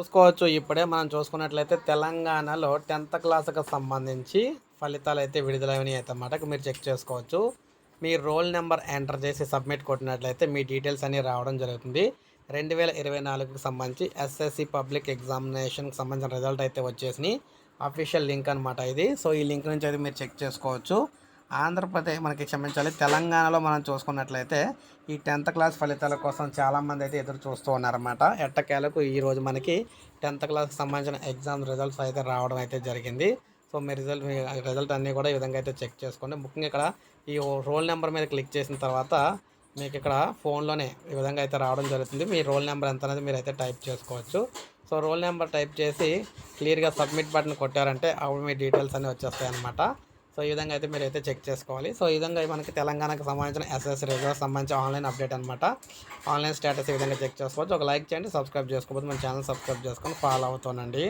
చూసుకోవచ్చు. ఇప్పుడే మనం చూసుకున్నట్లయితే తెలంగాణలో టెన్త్ క్లాస్కి సంబంధించి ఫలితాలు అయితే విడుదలైనవి అయితే అన్నమాట. మీరు చెక్ చేసుకోవచ్చు. మీ రోల్ నెంబర్ ఎంటర్ చేసి సబ్మిట్ కొట్టినట్లయితే మీ డీటెయిల్స్ అన్నీ రావడం జరుగుతుంది. రెండు వేల ఇరవై నాలుగుకి సంబంధించి ఎస్ఎస్సి పబ్లిక్ ఎగ్జామినేషన్కి సంబంధించిన రిజల్ట్ అయితే వచ్చేసినాయి. అఫీషియల్ లింక్ అనమాట ఇది. సో ఈ లింక్ నుంచి అయితే మీరు చెక్ చేసుకోవచ్చు. ఆంధ్రప్రదేశ్ మనకి క్షమించాలి. తెలంగాణలో మనం చూసుకున్నట్లయితే ఈ టెన్త్ క్లాస్ ఫలితాల కోసం చాలామంది అయితే ఎదురు చూస్తూ ఉన్నారన్నమాట. ఎట్టకేలకు ఈరోజు మనకి టెన్త్ క్లాస్కి సంబంధించిన ఎగ్జామ్ రిజల్ట్స్ అయితే రావడం అయితే జరిగింది. సో మీ రిజల్ట్ మీ రిజల్ట్ అన్నీ కూడా ఈ విధంగా అయితే చెక్ చేసుకోండి. ముఖ్యంగా ఇక్కడ ఈ రోల్ నెంబర్ మీద క్లిక్ చేసిన తర్వాత మీకు ఇక్కడ ఫోన్లోనే ఈ విధంగా అయితే రావడం జరుగుతుంది. మీ రోల్ నెంబర్ ఎంత అనేది మీరు అయితే టైప్ చేసుకోవచ్చు. సో రోల్ నెంబర్ టైప్ చేసి క్లియర్గా సబ్మిట్ బటన్ కొట్టారంటే అప్పుడు మీ డీటెయిల్స్ అన్నీ వచ్చేస్తాయి అనమాట సో ఈ విధంగా అయితే మీరు అయితే చెక్ చేసుకోవాలి. సో ఈ విధంగా మనకి తెలంగాణకు సంబంధించిన ఎస్ఎస్ రిజర్వ్ సంబంధించిన ఆన్లైన్ అప్డేట్ అనమాట ఆన్లైన్ స్టేటస్ ఈ విధంగా చెక్ చేసుకోవచ్చు. ఒక లైక్ చేయండి సబ్స్క్రైబ్ చేసుకోకపోతే మన ఛానల్ సబ్స్క్రైబ్ చేసుకొని ఫాలో అవుతానండి